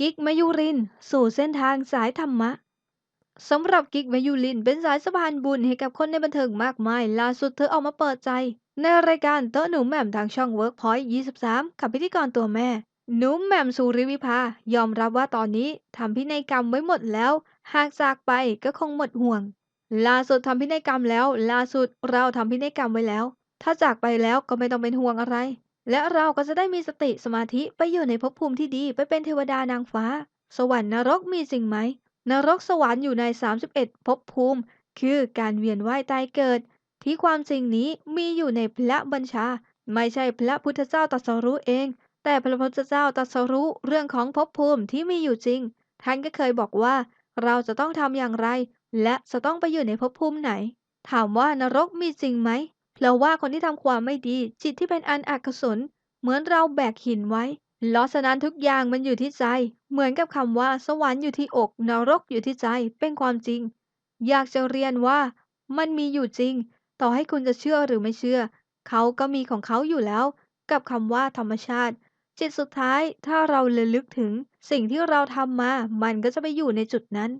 กิ๊กมยุริน สู่เส้นทางสายธรรมะสำหรับกิ๊กมยุรินเป็นสายสะพานบุญให้กับคนในบันเทิงมากมาย ล่าสุดเธอออกมาเปิดใจ ในรายการโต๊ะหนูแหม่มทางช่อง Workpoint 23 กับพิธีกรตัวแม่ หนูแหม่มสุริวิภายอมรับว่าตอนนี้ทำพินัยกรรมไว้หมดแล้ว หากจากไปก็คงหมดห่วง ล่าสุดทำพินัยกรรมแล้ว ล่าสุดเราทำพินัยกรรมไว้แล้ว ถ้าจากไปแล้วก็ไม่ต้องเป็นห่วงอะไร และเราก็จะได้มีสติสมาธิไปอยู่ในภพภูมิที่ดีไปเป็นเทวดานางฟ้า สวรรค์นรกมีจริงไหม นรกสวรรค์อยู่ใน 31ภพภูมิ คือการเวียนว่ายตายเกิด ที่ความจริงนี้มีอยู่ในพระบัญชา ไม่ใช่พระพุทธเจ้าตรัสรู้เอง แต่พระพุทธเจ้าตรัสรู้เรื่องของภพภูมิที่มีอยู่จริง ท่านก็เคยบอกว่า เราจะต้องทำอย่างไร และจะต้องไปอยู่ในภพภูมิไหน ถามว่านรกมีจริงไหม เราว่าคนที่ทำความไม่ดีจิตที่เป็นอันอกศลเหมือนเราแบกหินไว้ล้อฉะนั้นทุกอย่างมันอยู่ที่ใจ เหมือนกับคำว่า สวรรค์อยู่ที่อกนรกอยู่ที่ใจเป็นความจริง อยากจะเรียนว่ามันมีอยู่จริง ต่อให้คุณจะเชื่อหรือไม่เชื่อ เขาก็มีของเขาอยู่แล้ว กับคำว่าธรรมชาติ จิตสุดท้ายถ้าเราระลึกถึง สิ่งที่เราทำมา มันก็จะไปอยู่ในจุดนั้น